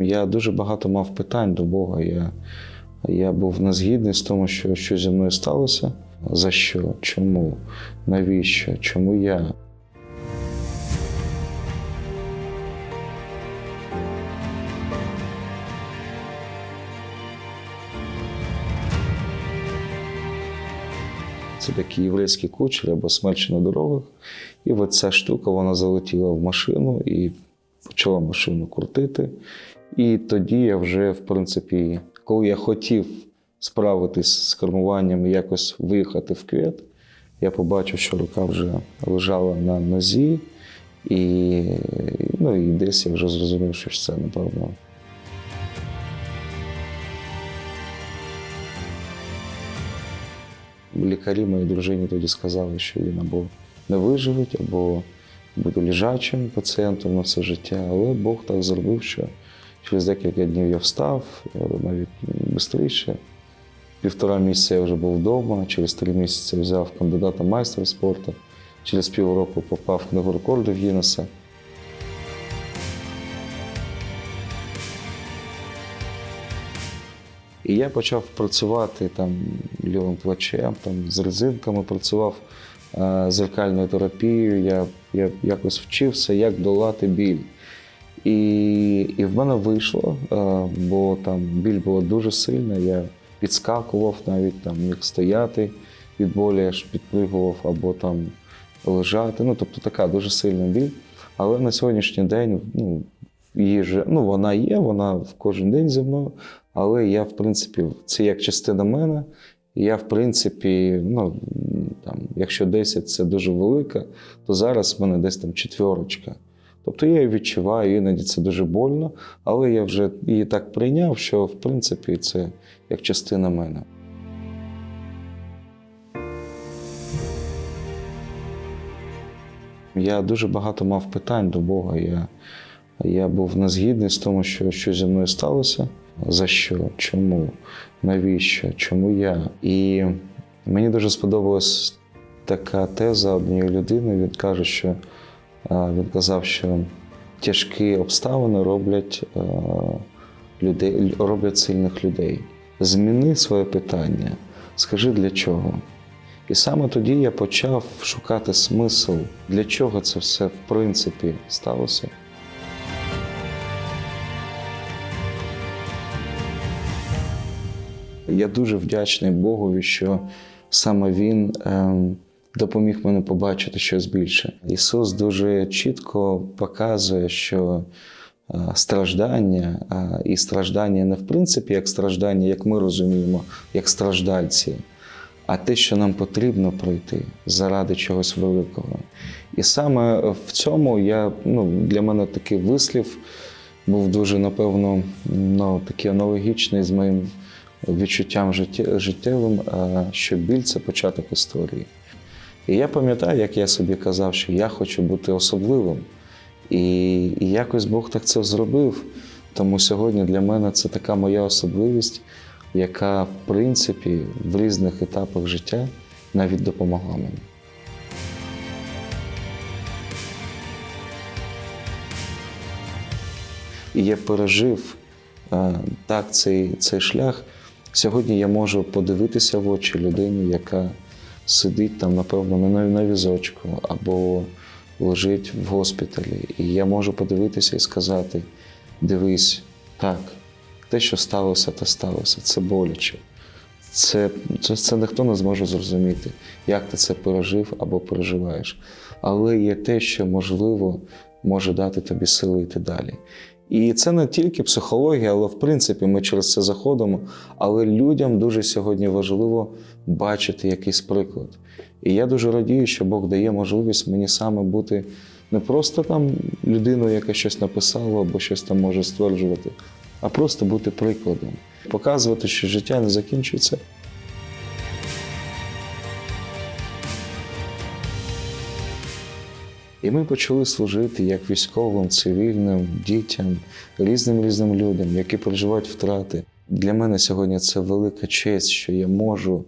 Я дуже багато мав питань до Бога. Я, я був незгідний з тому, що, що зі мною сталося. За що? Чому? Навіщо? Чому я? Це такі єврейські кучері або смерчі на дорогах. І ця штука вона залетіла в машину і почала машину крутити. І тоді я вже, в принципі, коли я хотів справитись з кермуванням і якось виїхати в квет, я побачив, що рука вже лежала на нозі, і, ну, і десь я вже зрозумів, що це, напевно, Лікарі моїй дружині тоді сказали, що він або не виживуть, або буде лежачим пацієнтом на все життя. Але Бог так зробив, що через декілька днів я встав, навіть швидше. Півтора місяця я вже був вдома, через три місяці взяв кандидата майстра спорту, через півроку попав в книгу рекордів Гіннеса. І я почав працювати там лівим плечем, там, з резинками працював е, зеркальною терапією. Я, я якось вчився, як долати біль. І, і в мене вийшло, е, бо там біль була дуже сильна. Я підскакував, навіть там міг стояти від болі, аж підпригував або там лежати. Ну, тобто така дуже сильна біль. Але на сьогоднішній день ну, її же, ну, вона є, вона в кожен день зі мною. Але я, в принципі, це як частина мене. Я, в принципі, ну, там, якщо 10 це дуже велика, то зараз в мене десь там четверочка. Тобто я її відчуваю, іноді це дуже больно, але я вже її так прийняв, що в принципі це як частина мене. Я дуже багато мав питань до Бога. Я, я був незгідний з тому, що, що зі мною сталося. За що? Чому? Навіщо? Чому я? І мені дуже сподобалась така теза однієї людини. Він каже, що він казав, що тяжкі обставини роблять, людей, роблять сильних людей. Зміни своє питання, скажи для чого. І саме тоді я почав шукати смисл, для чого це все в принципі сталося. Я дуже вдячний Богові, що саме Він ем, допоміг мені побачити щось більше. Ісус дуже чітко показує, що страждання, і страждання не в принципі як страждання, як ми розуміємо, як страждальці, а те, що нам потрібно пройти заради чогось великого. І саме в цьому я, ну, для мене такий вислів був дуже, напевно, ну, такий аналогічний з моїм відчуттям життєвим, що біль це початок історії. І я пам'ятаю, як я собі казав, що я хочу бути особливим. І, і якось Бог так це зробив. Тому сьогодні для мене це така моя особливість, яка, в принципі, в різних етапах життя навіть допомогла мені. І я пережив е, так цей, цей шлях. Сьогодні я можу подивитися в очі людині, яка сидить там, напевно, на, візочку або лежить в госпіталі. І я можу подивитися і сказати: дивись, так, те, що сталося, те сталося, це боляче. Це, це, це ніхто не зможе зрозуміти, як ти це пережив або переживаєш. Але є те, що можливо може дати тобі сили йти далі. І це не тільки психологія, але в принципі ми через це заходимо. Але людям дуже сьогодні важливо бачити якийсь приклад. І я дуже радію, що Бог дає можливість мені саме бути не просто там людиною, яка щось написала або щось там може стверджувати, а просто бути прикладом, показувати, що життя не закінчується. І ми почали служити як військовим, цивільним, дітям, різним різним людям, які переживають втрати. Для мене сьогодні це велика честь, що я можу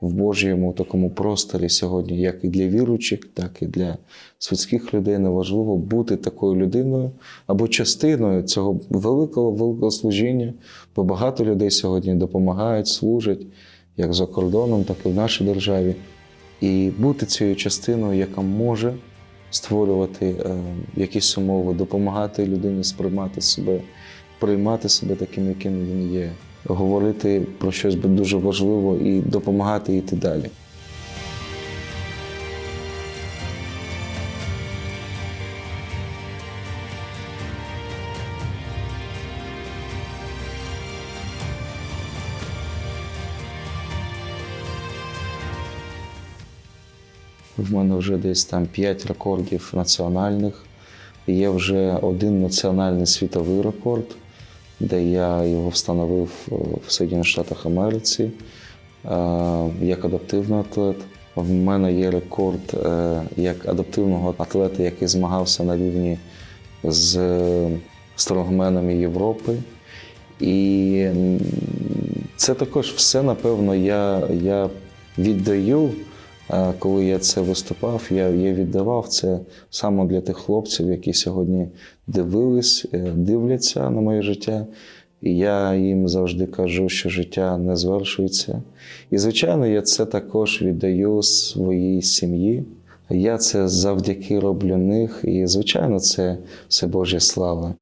в Божому такому просторі сьогодні, як і для віруючих, так і для світських людей. Неважливо бути такою людиною або частиною цього великого великого служіння, бо багато людей сьогодні допомагають, служать як за кордоном, так і в нашій державі. І бути цією частиною, яка може створювати е, якісь умови, допомагати людині сприймати себе, приймати себе таким, яким він є, говорити про щось дуже важливо і допомагати йти далі. В мене вже десь там 5 рекордів національних. Є вже один національний світовий рекорд, де я його встановив е, в Сполучених Штатах Америці е, як адаптивний атлет. В мене є рекорд е, як адаптивного атлета, який змагався на рівні з стронгменами Європи. І це також все, напевно, я, я віддаю. Коли я це виступав, я, я віддавав це саме для тих хлопців, які сьогодні дивились, е, дивляться на моє життя. І я їм завжди кажу, що життя не звершується. І, звичайно, я це також віддаю своїй сім'ї. Я це завдяки роблю них, і, звичайно, це все Божа слава.